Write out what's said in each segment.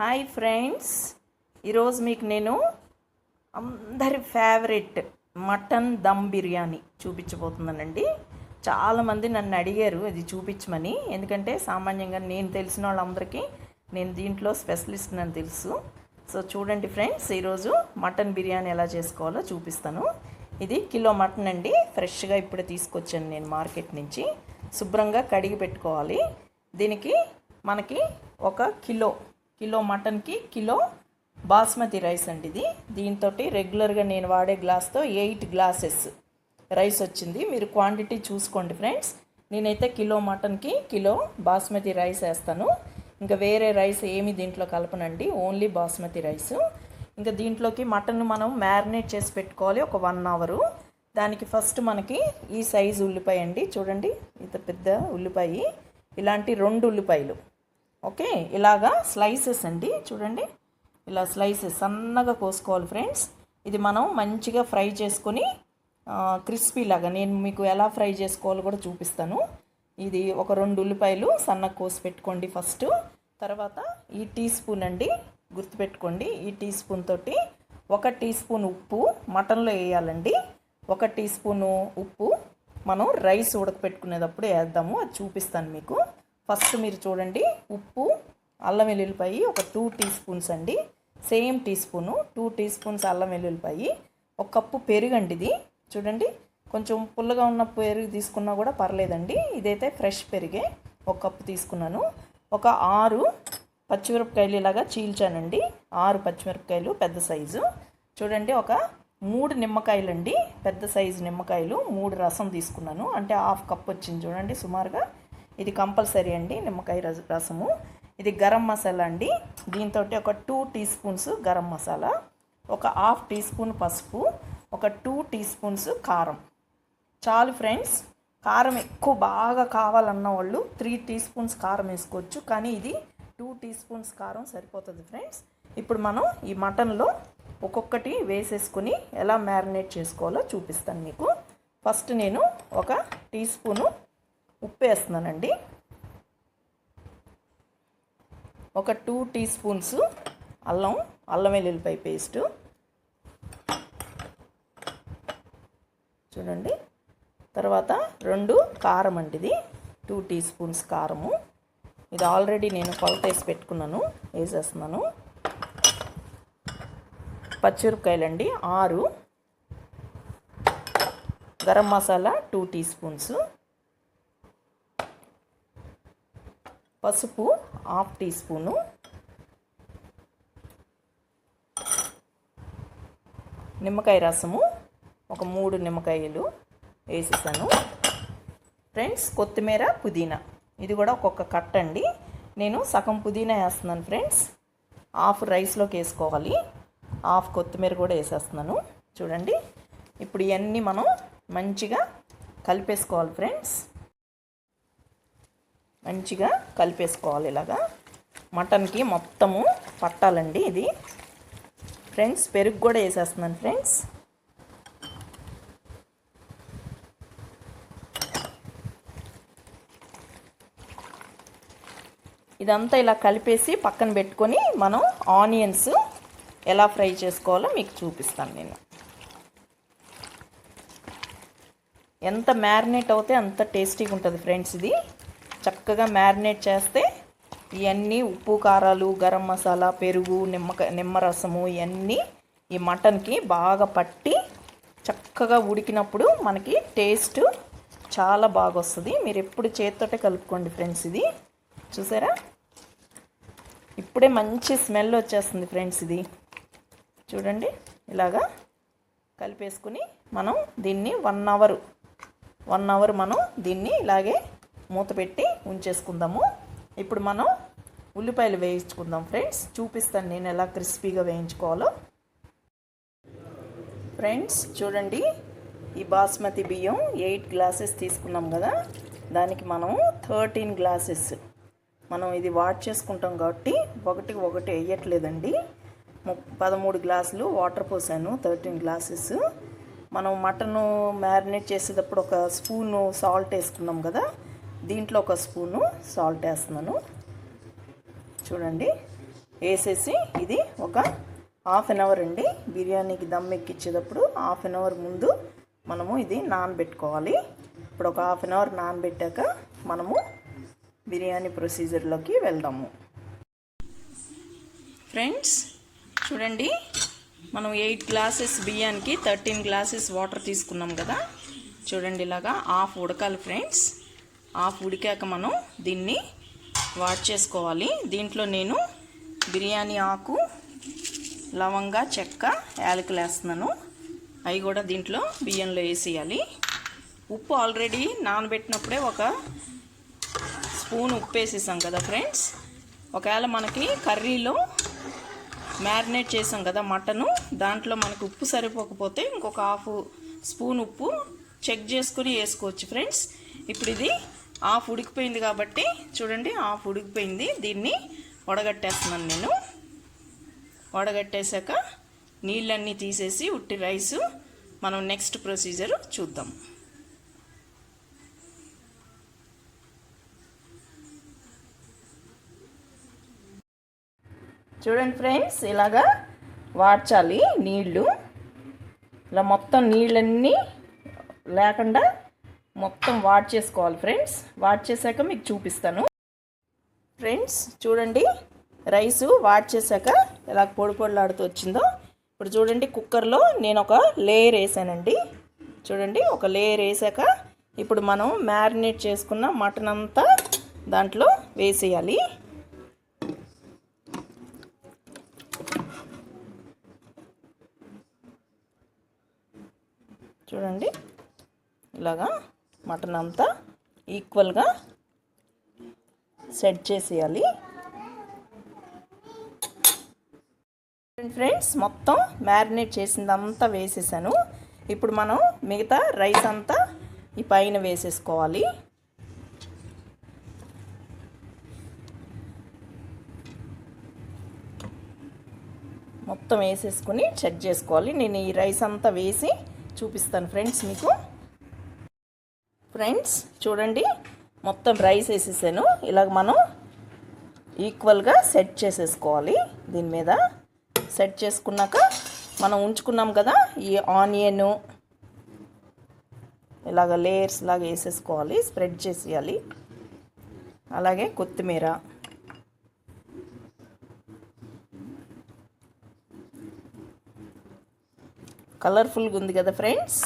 Hi friends. ఈరోజు మీకు నేను అందరి ఫేవరెట్ మటన్ దమ్ బిర్యానీ చూపించబోతున్నానండి. చాలామంది నన్ను అడిగారు అది చూపించమని. ఎందుకంటే సామాన్యంగా నేను తెలిసిన వాళ్ళందరికీ నేను దీంట్లో స్పెషలిస్ట్ అని తెలుసు. సో చూడండి ఫ్రెండ్స్ ఈరోజు మటన్ బిర్యానీ ఎలా చేసుకోవాలో చూపిస్తాను. ఇది కిలో మటన్ అండి. ఫ్రెష్గా ఇప్పుడే తీసుకొచ్చాను నేను మార్కెట్ నుంచి. శుభ్రంగా కడిగి పెట్టుకోవాలి. దీనికి మనకి ఒక కిలో కిలో మటన్కి కిలో బాస్మతి రైస్ అండి ఇది. దీంతో రెగ్యులర్గా నేను వాడే గ్లాస్తో ఎయిట్ గ్లాసెస్ రైస్ వచ్చింది. మీరు క్వాంటిటీ చూసుకోండి ఫ్రెండ్స్. నేనైతే కిలో మటన్కి కిలో బాస్మతి రైస్ వేస్తాను. ఇంకా వేరే రైస్ ఏమి దీంట్లో కలపనండి. Only basmati rice. ఇంకా దీంట్లోకి మటన్ మనం మ్యారినేట్ చేసి పెట్టుకోవాలి ఒక వన్ అవరు. దానికి ఫస్ట్ మనకి ఈ సైజు ఉల్లిపాయ అండి. చూడండి ఇంత పెద్ద ఉల్లిపాయ. ఇలాంటి రెండు ఉల్లిపాయలు. ఓకే ఇలాగా స్లైసెస్ అండి. చూడండి ఇలా స్లైసెస్ సన్నగా కోసుకోవాలి ఫ్రెండ్స్. ఇది మనం మంచిగా ఫ్రై చేసుకొని క్రిస్పీ లాగా నేను మీకు ఎలా ఫ్రై చేసుకోవాలో కూడా చూపిస్తాను. ఇది ఒక రెండు ఉల్లిపాయలు సన్నగా కోసి పెట్టుకోండి ఫస్ట్. తర్వాత ఈ టీ స్పూన్ అండి గుర్తుపెట్టుకోండి ఈ టీ స్పూన్ తోటి ఒక టీ స్పూన్ ఉప్పు మటన్లో వేయాలండి. ఒక టీ స్పూను ఉప్పు మనం రైస్ ఉడకపెట్టుకునేటప్పుడు వేద్దాము అది చూపిస్తాను మీకు. ఫస్ట్ మీరు చూడండి ఉప్పు అల్లం వెల్లుల్లిపాయి ఒక టూ టీ స్పూన్స్ అండి. Same teaspoon two teaspoons అల్లం వెల్లుల్లిపాయి. ఒక కప్పు పెరుగండి ఇది చూడండి కొంచెం పుల్లగా ఉన్న పెరుగు తీసుకున్నా కూడా పర్లేదండి. ఇదైతే ఫ్రెష్ పెరిగే ఒక కప్పు తీసుకున్నాను. ఒక ఆరు పచ్చిమిరపకాయలు ఇలాగా చీల్చానండి. ఆరు పచ్చిమిరపకాయలు పెద్ద సైజు. చూడండి ఒక మూడు నిమ్మకాయలు అండి పెద్ద సైజు నిమ్మకాయలు మూడు రసం తీసుకున్నాను. అంటే హాఫ్ కప్ వచ్చింది చూడండి సుమారుగా ఇది కంపల్సరీ అండి నిమ్మకాయ రస రసము. ఇది గరం మసాలా అండి. దీంతో ఒక two teaspoons garam masala ఒక హాఫ్ టీ స్పూన్ పసుపు ఒక టూ టీ స్పూన్స్ కారం. చాలు ఫ్రెండ్స్ కారం ఎక్కువ బాగా కావాలన్న వాళ్ళు త్రీ టీ స్పూన్స్ కారం వేసుకోవచ్చు. కానీ ఇది టూ టీ స్పూన్స్ కారం సరిపోతుంది ఫ్రెండ్స్. ఇప్పుడు మనం ఈ మటన్లో ఒక్కొక్కటి వేసేసుకుని ఎలా మ్యారినేట్ చేసుకోవాలో చూపిస్తాను మీకు. ఫస్ట్ నేను ఒక టీ స్పూను ఉప్పు వేస్తున్నానండి ఒక టూ టీ స్పూన్స్ అల్లం అల్లం వెల్లుల్లిపాయ పేస్టు. చూడండి. తర్వాత రెండు కారం అండి ఇది. టూ టీ స్పూన్స్ కారము. ఇది ఆల్రెడీ నేను కొలత వేసి పెట్టుకున్నాను వేసేస్తున్నాను. పచ్చిమిరపకాయలండి ఆరు. Garam masala two teaspoons. పసుపు హాఫ్ టీ స్పూను. నిమ్మకాయ రసము ఒక మూడు నిమ్మకాయలు వేసేసాను. ఫ్రెండ్స్ కొత్తిమీర పుదీనా. ఇది కూడా ఒక్కొక్క కట్ అండి. నేను సగం పుదీనా వేస్తున్నాను ఫ్రెండ్స్. హాఫ్ రైస్లోకి వేసుకోవాలి. హాఫ్ కొత్తిమీర కూడా వేసేస్తున్నాను. చూడండి. ఇప్పుడు ఇవన్నీ మనం మంచిగా కలిపేసుకోవాలి ఫ్రెండ్స్. మంచిగా కలిపేసుకోవాలి ఇలాగా. మటన్కి మొత్తము పట్టాలండి ఇది. ఫ్రెండ్స్ పెరుగు కూడా వేసేస్తున్నాను ఫ్రెండ్స్. ఇదంతా ఇలా కలిపేసి పక్కన పెట్టుకొని మనం ఆనియన్స్ ఎలా ఫ్రై చేసుకోవాలో మీకు చూపిస్తాను నేను. ఎంత మ్యారినేట్ అవుతే అంత టేస్టీగా ఉంటుంది ఫ్రెండ్స్ ఇది. చక్కగా మ్యారినేట్ చేస్తే ఇవన్నీ ఉప్పు కారాలు గరం మసాలా పెరుగు నిమ్మకాయ నిమ్మరసము ఇవన్నీ ఈ మటన్కి బాగా పట్టి చక్కగా ఉడికినప్పుడు మనకి టేస్ట్ చాలా బాగా వస్తుంది మీరు ఎప్పుడు చేతితోటే కలుపుకోండి ఫ్రెండ్స్ ఇది. చూసారా? ఇప్పుడే మంచి స్మెల్ వచ్చేస్తుంది ఫ్రెండ్స్ ఇది. చూడండి ఇలాగా కలిపేసుకుని మనం దీన్ని వన్ అవర్ వన్ అవర్ మనం దీన్ని ఇలాగే మూత పెట్టి ఉంచేసుకుందాము. ఇప్పుడు మనం ఉల్లిపాయలు వేయించుకుందాం ఫ్రెండ్స్. చూపిస్తాను నేను ఎలా క్రిస్పీగా వేయించుకోవాలో. ఫ్రెండ్స్ చూడండి. ఈ బాస్మతి బియ్యం ఎయిట్ గ్లాసెస్ తీసుకున్నాం కదా. దానికి మనం థర్టీన్ గ్లాసెస్. మనం ఇది వాట్ చేసుకుంటాం కాబట్టి ఒకటికి ఒకటి వేయట్లేదండి. పదమూడు గ్లాసులు వాటర్ పోసాను థర్టీన్ గ్లాసెస్. మనం మటను మ్యారినేట్ చేసేటప్పుడు ఒక స్పూను సాల్ట్ వేసుకున్నాం కదా. దీంట్లో ఒక స్పూను సాల్ట్ వేస్తున్నాను. చూడండి వేసేసి ఇది ఒక హాఫ్ అన్ అవర్ అండి. బిర్యానీకి దమ్ ఎక్కించేటప్పుడు హాఫ్ అన్ అవర్ ముందు మనము ఇది నానబెట్టుకోవాలి. ఇప్పుడు ఒక హాఫ్ అన్ అవర్ నానబెట్టాక మనము బిర్యానీ ప్రొసీజర్లోకి వెళ్దాము. ఫ్రెండ్స్ చూడండి మనం ఎయిట్ గ్లాసెస్ బియ్యానికి థర్టీన్ గ్లాసెస్ వాటర్ తీసుకున్నాం కదా. చూడండి ఇలాగా హాఫ్ ఉడకాలి ఫ్రెండ్స్. హాఫ్ ఉడికాక మనం దీన్ని వాట్ చేసుకోవాలి. దీంట్లో నేను బిర్యానీ ఆకు లవంగా చెక్క యాలకులు వేస్తున్నాను. అవి కూడా దీంట్లో బియ్యంలో వేసేయాలి. ఉప్పు ఆల్రెడీ నానబెట్టినప్పుడే ఒక స్పూన్ ఉప్పు వేసేసాం కదా ఫ్రెండ్స్. ఒకవేళ మనకి కర్రీలో మ్యారినేట్ చేసాం కదా మటను దాంట్లో మనకు ఉప్పు సరిపోకపోతే ఇంకొక హాఫ్ స్పూన్ ఉప్పు చెక్ చేసుకుని వేసుకోవచ్చు ఫ్రెండ్స్. ఇప్పుడు ఇది హాఫ్ ఉడికిపోయింది కాబట్టి చూడండి హాఫ్ ఉడికిపోయింది. దీన్ని వడగట్టేస్తున్నాను నేను. వడగట్టేశాక నీళ్ళన్నీ తీసేసి ఉట్టి రైసు. మనం నెక్స్ట్ ప్రొసీజర్ చూద్దాం. చూడండి ఫ్రెండ్స్ ఇలాగా వాడ్చాలి నీళ్ళు. ఇలా మొత్తం నీళ్ళన్నీ లేకుండా మొత్తం వాట్ చేసుకోవాలి ఫ్రెండ్స్. వాట్ చేశాక మీకు చూపిస్తాను. ఫ్రెండ్స్ చూడండి. రైసు వాట్ చేశాక ఎలా పొడి పొడిలాడుతూ వచ్చిందో. ఇప్పుడు చూడండి కుక్కర్లో నేను ఒక లేయర్ వేసానండి. చూడండి ఒక లేయర్ వేసాక ఇప్పుడు మనం మ్యారినేట్ చేసుకున్న మటన్ అంతా దాంట్లో వేసేయాలి. చూడండి ఇలాగా మటన్ అంతా ఈక్వల్గా సెట్ చేసేయాలి. ఫ్రెండ్స్ మొత్తం మ్యారినేట్ చేసిందంతా వేసేసాను. ఇప్పుడు మనం మిగతా రైస్ అంతా ఈ పైన వేసేసుకోవాలి. మొత్తం వేసేసుకుని చెక్ చేసుకోవాలి. నేను ఈ రైస్ అంతా వేసి చూపిస్తాను ఫ్రెండ్స్ మీకు. ఫ్రెండ్స్ చూడండి. మొత్తం రైస్ వేసేసాను. ఇలాగ మనం ఈక్వల్గా సెట్ చేసేసుకోవాలి. దీని మీద సెట్ చేసుకున్నాక మనం ఉంచుకున్నాం కదా ఈ ఆనియన్ ఇలాగ లేయర్స్ లాగా వేసేసుకోవాలి స్ప్రెడ్ చేసేయాలి. అలాగే కొత్తిమీర. కలర్ఫుల్గా ఉంది కదా ఫ్రెండ్స్?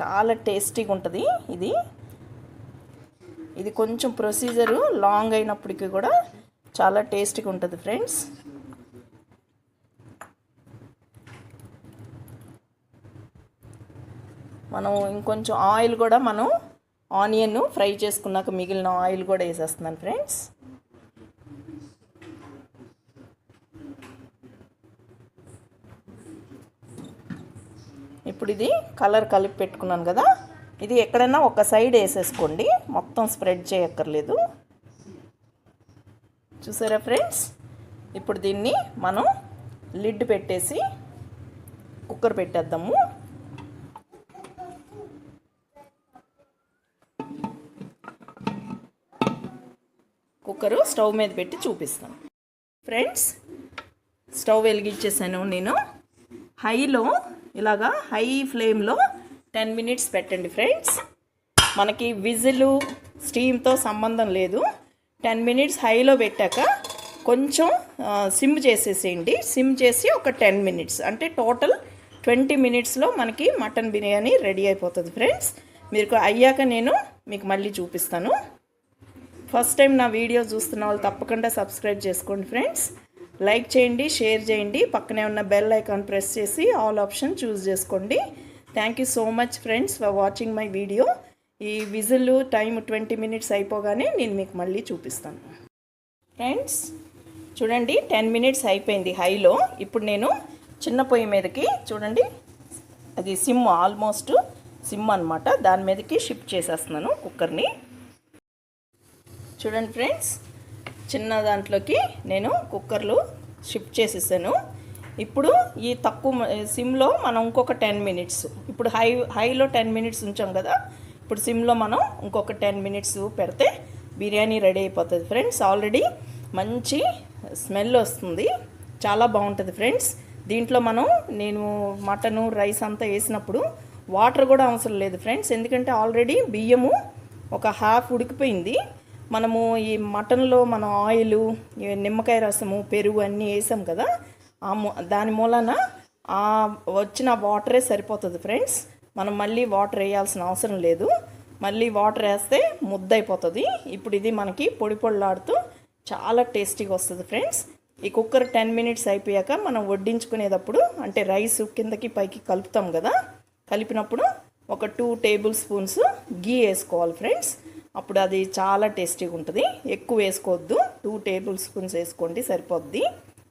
చాలా టేస్టీగా ఉంటుంది ఇది. ఇది కొంచెం ప్రొసీజరు లాంగ్ అయినప్పటికీ కూడా చాలా టేస్టీగా ఉంటుంది ఫ్రెండ్స్. మనం ఇంకొంచెం ఆయిల్ కూడా మనం ఆనియన్ ఫ్రై చేసుకున్నాక మిగిలిన ఆయిల్ కూడా వేసేస్తున్నాను ఫ్రెండ్స్. ఇప్పుడు ఇది కలర్ కలిపి పెట్టుకున్నాను కదా. ఇది ఎక్కడైనా ఒక సైడ్ వేసేసుకోండి. మొత్తం స్ప్రెడ్ చేయక్కర్లేదు. చూసారా ఫ్రెండ్స్? ఇప్పుడు దీన్ని మనం లిడ్ పెట్టేసి కుక్కర్ పెట్టేద్దాము. కుక్కరు స్టవ్ మీద పెట్టి చూపిస్తాను. ఫ్రెండ్స్ స్టవ్ వెలిగించేసాను నేను. హైలో ఇలాగా హై ఫ్లేమ్లో టెన్ మినిట్స్ పెట్టండి ఫ్రెండ్స్. మనకి విజిల్ స్టీమ్తో సంబంధం లేదు. టెన్ మినిట్స్ హైలో పెట్టాక కొంచెం సిమ్ చేసేసేయండి. సిమ్ చేసి ఒక టెన్ మినిట్స్ అంటే టోటల్ ట్వంటీ మినిట్స్లో మనకి మటన్ బిర్యానీ రెడీ అయిపోతుంది ఫ్రెండ్స్. మీరు అయ్యాక నేను మీకు మళ్ళీ చూపిస్తాను. ఫస్ట్ టైం నా వీడియో చూస్తున్న వాళ్ళు తప్పకుండా సబ్స్క్రైబ్ చేసుకోండి ఫ్రెండ్స్. లైక్ చేయండి షేర్ చేయండి. పక్కనే ఉన్న బెల్ ఐకాన్ ప్రెస్ చేసి ఆల్ ఆప్షన్ చూస్ చేసుకోండి. Thank you so much friends for watching my video ఈ విజిల్ టైం ట్వంటీ మినిట్స్ అయిపోగానే నేను మీకు మళ్ళీ చూపిస్తాను. ఫ్రెండ్స్ చూడండి టెన్ మినిట్స్ అయిపోయింది హైలో. ఇప్పుడు నేను చిన్న పొయ్యి మీదకి చూడండి అది సిమ్ ఆల్మోస్ట్ సిమ్ అనమాట దాని మీదకి షిఫ్ట్ చేసేస్తున్నాను కుక్కర్ని. చూడండి ఫ్రెండ్స్ చిన్న దాంట్లోకి నేను కుక్కర్లు షిఫ్ట్ చేసేసాను. ఇప్పుడు ఈ తక్కువ సిమ్లో మనం ఇంకొక టెన్ మినిట్స్ ఇప్పుడు హై హైలో టెన్ మినిట్స్ ఉంచాం కదా ఇప్పుడు సిమ్లో మనం ఇంకొక టెన్ మినిట్స్ పెడితే బిర్యానీ రెడీ అయిపోతుంది ఫ్రెండ్స్. ఆల్రెడీ మంచి స్మెల్ వస్తుంది చాలా బాగుంటుంది ఫ్రెండ్స్. దీంట్లో మనం నేను మటను రైస్ అంతా వేసినప్పుడు వాటర్ కూడా అవసరం లేదు ఫ్రెండ్స్ ఎందుకంటే ఆల్రెడీ బియ్యము ఒక హాఫ్ ఉడికిపోయింది. మనము ఈ మటన్లో మనం ఆయిల్ నిమ్మకాయ రసము పెరుగు అన్నీ వేసాం కదా ఆ మూ- దాని మూలన ఆ వచ్చిన వాటరే సరిపోతుంది ఫ్రెండ్స్. మనం మళ్ళీ వాటర్ వేయాల్సిన అవసరం లేదు. మళ్ళీ వాటర్ వేస్తే ముద్ద అయిపోతుంది ఇప్పుడు ఇది మనకి పొడి పొడిలాడుతూ చాలా టేస్టీగా వస్తుంది ఫ్రెండ్స్. ఈ కుక్కర్ టెన్ మినిట్స్ అయిపోయాక మనం వడ్డించుకునేటప్పుడు అంటే రైస్ కిందకి పైకి కలుపుతాం కదా కలిపినప్పుడు ఒక టూ టేబుల్ స్పూన్స్ గీ వేసుకోవాలి ఫ్రెండ్స్. అప్పుడు అది చాలా టేస్టీగా ఉంటుంది. ఎక్కువ వేసుకోవద్దు. టూ టేబుల్ స్పూన్స్ వేసుకోండి సరిపోద్ది.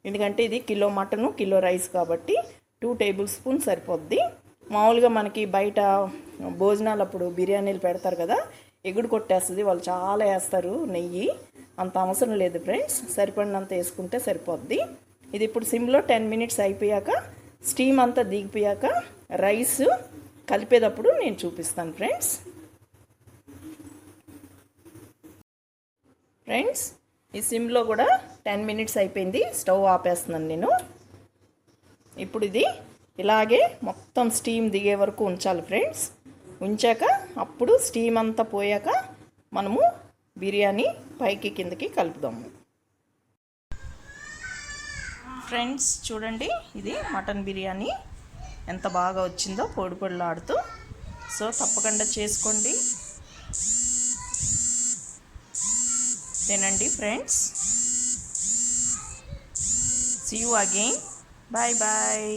ఎందుకంటే ఇది కిలో మటను కిలో రైస్ కాబట్టి టూ టేబుల్ స్పూన్ సరిపోద్ది. మామూలుగా మనకి బయట భోజనాలు అప్పుడు బిర్యానీలు పెడతారు కదా ఎగుడు కొట్టేస్తుంది. వాళ్ళు చాలా వేస్తారు నెయ్యి. అంత అవసరం లేదు ఫ్రెండ్స్. సరిపడినంత వేసుకుంటే సరిపోద్ది. ఇది ఇప్పుడు సిమ్లో టెన్ మినిట్స్ అయిపోయాక స్టీమ్ అంతా దిగిపోయాక రైస్ కలిపేటప్పుడు నేను చూపిస్తాను ఫ్రెండ్స్. ఫ్రెండ్స్ ఈ సిమ్లో కూడా టెన్ మినిట్స్ అయిపోయింది. స్టవ్ ఆపేస్తున్నాను నేను. ఇప్పుడు ఇది ఇలాగే మొత్తం స్టీమ్ దిగే వరకు ఉంచాలి ఫ్రెండ్స్. ఉంచాక అప్పుడు స్టీమ్ అంతా పోయాక మనము బిర్యానీ పైకి కిందకి కలుపుదాము. ఫ్రెండ్స్ చూడండి ఇది మటన్ బిర్యానీ. ఎంత బాగా వచ్చిందో పొడి పొడిలాడుతూ. సో తప్పకుండా చేసుకోండి. తినండి friends. See you again bye bye